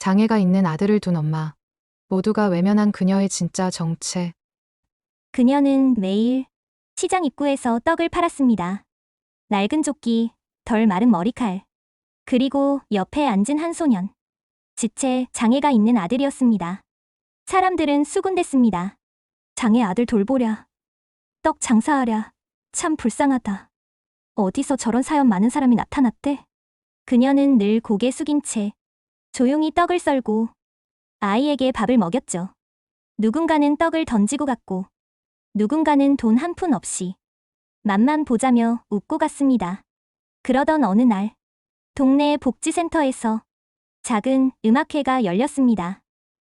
장애가 있는 아들을 둔 엄마. 모두가 외면한 그녀의 진짜 정체. 그녀는 매일 시장 입구에서 떡을 팔았습니다. 낡은 조끼, 덜 마른 머리칼. 그리고 옆에 앉은 한 소년. 지체 장애가 있는 아들이었습니다. 사람들은 수군댔습니다. 장애 아들 돌보랴. 떡 장사하랴. 참 불쌍하다. 어디서 저런 사연 많은 사람이 나타났대? 그녀는 늘 고개 숙인 채 조용히 떡을 썰고 아이에게 밥을 먹였죠. 누군가는 떡을 던지고 갔고 누군가는 돈 한 푼 없이 맛만 보자며 웃고 갔습니다. 그러던 어느 날 동네 복지센터에서 작은 음악회가 열렸습니다.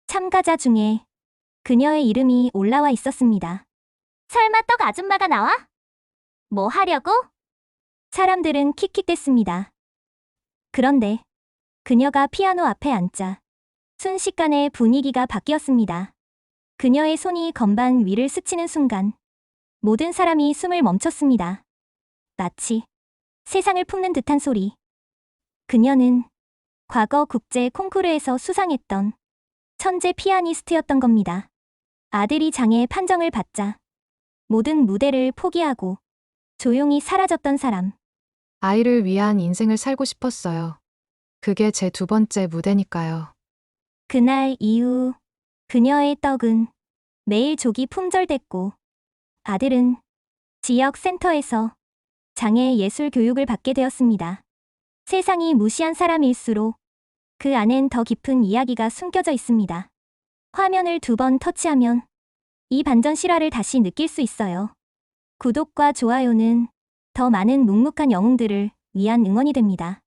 참가자 중에 그녀의 이름이 올라와 있었습니다. 설마 떡 아줌마가 나와? 뭐 하려고? 사람들은 킥킥댔습니다. 그런데 그녀가 피아노 앞에 앉자 순식간에 분위기가 바뀌었습니다. 그녀의 손이 건반 위를 스치는 순간 모든 사람이 숨을 멈췄습니다. 마치 세상을 품는 듯한 소리. 그녀는 과거 국제 콩쿠르에서 수상했던 천재 피아니스트였던 겁니다. 아들이 장애 판정을 받자 모든 무대를 포기하고 조용히 사라졌던 사람. 아이를 위한 인생을 살고 싶었어요. 그게 제 두 번째 무대니까요. 그날 이후 그녀의 떡은 매일 조기 품절됐고 아들은 지역 센터에서 장애 예술 교육을 받게 되었습니다. 세상이 무시한 사람일수록 그 안엔 더 깊은 이야기가 숨겨져 있습니다. 화면을 두 번 터치하면 이 반전 실화를 다시 느낄 수 있어요. 구독과 좋아요는 더 많은 묵묵한 영웅들을 위한 응원이 됩니다.